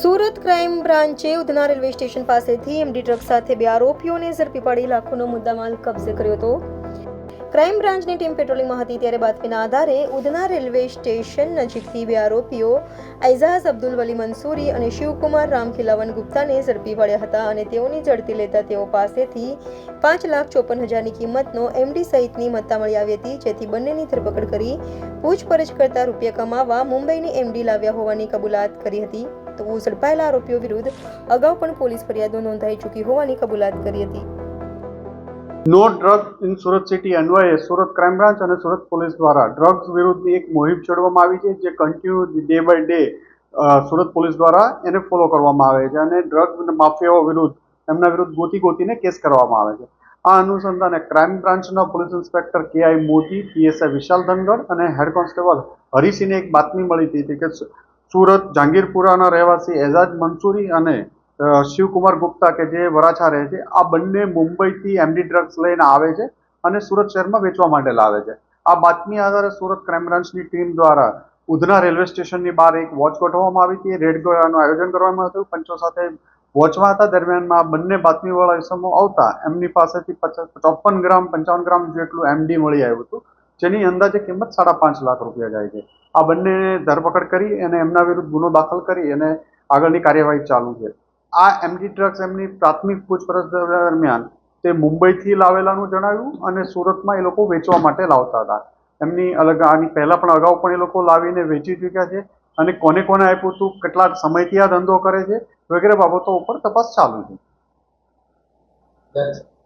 Surat crime બ્રાન્ચે Udhna railway station પાસેથી MD truck સાથે બે આરોપીઓને ઝડપી પાડી લાખોનો મુદ્દામાલ કબજે કર્યો હતો. ક્રાઇમ બ્રાન્ચની ટીમ પેટ્રોલિંગમાં હતી ત્યારે બાતમીના આધારે ઉધના રેલવે સ્ટેશન નજીકથી બે આરોપીઓ ઐઝાઝ અબ્દુલ વલી મંસૂરી અને શિવકુમાર રામખિલાવન ગુપ્તાને ઝડપી પડ્યા હતા અને તેઓની ઝડપી લેતા તેઓ પાસેથી પાંચ લાખ ચોપન હજારની કિંમતનો એમડી સહિતની મત્તા મળી આવી હતી, જેથી બંનેની ધરપકડ કરી પૂછપરછ કરતા રૂપિયા કમાવા મુંબઈની એમડી લાવ્યા હોવાની કબૂલાત કરી હતી. તો ઝડપાયેલા આરોપીઓ વિરુદ્ધ અગાઉ પણ પોલીસ ફરિયાદો નોંધાઈ ચૂકી હોવાની કબૂલાત કરી હતી. No drug in Surat city અન્વયે સુરત ક્રાઇમ બ્રાન્ચ અને સુરત પોલીસ દ્વારા ડ્રગ્સ વિરુદ્ધની એક મુહિમ છોડવામાં આવી છે, જે continue day by day Surat police દ્વારા એને ફોલો કરવામાં આવે છે અને ડ્રગ માફિયાઓ વિરુદ્ધ, એમના વિરુદ્ધ ગોતી ગોતીને કેસ કરવામાં આવે છે. આ અનુસંધાને ક્રાઇમ બ્રાન્ચના police inspector K I Modi PSI Vishal Dhangar અને હેડ કોન્સ્ટેબલ હરીસિંહને એક બાતમી મળી હતી કે સુરત, જહાંગીરપુરાના રહેવાસી એઝાજ મંસૂરી અને શિવકુમાર ગુપ્તા કે જે વરાછા રહે છે, આ બંને મુંબઈથી એમડી ડ્રગ્સ લઈને આવે છે અને સુરત શહેરમાં વેચવા માટે લાવે છે. આ બાતમી આધારે સુરત ક્રાઇમ બ્રાન્ચની ટીમ દ્વારા ઉધના રેલવે સ્ટેશનની બહાર એક વોચ ગોઠવવામાં આવી હતી. રેડ ગોળાનું આયોજન કરવામાં હતું. પંચો સાથે વોચમાં હતા. દરમિયાનમાં બંને બાતમીવાળા ઇસમો આવતા એમની પાસેથી પચાસ ચોપન ગ્રામ, પંચાવન ગ્રામ જેટલું એમડી મળી આવ્યું હતું. જેની અંદાજે કિંમત સાડા પાંચ લાખ રૂપિયા જાય છે. આ બંને ધરપકડ કરી અને એમના વિરુદ્ધ ગુનો દાખલ કરી અને આગળની કાર્યવાહી ચાલુ છે. આ એમડી ડ્રગ્સ એમની પ્રાથમિક પૂછપરછ દરમિયાન તે મુંબઈથી લાવેલાનું જણાવ્યું અને સુરતમાં એ લોકો વેચવા માટે લાવતા હતા. એમની અલગ આની પહેલાં પણ અગાઉ પણ એ લોકો લાવીને વેચી ચૂક્યા છે અને કોને કોને આપ્યું હતું કેટલા સમયથી આ ધંધો કરે છે વગેરે બાબતો ઉપર તપાસ ચાલુ છે.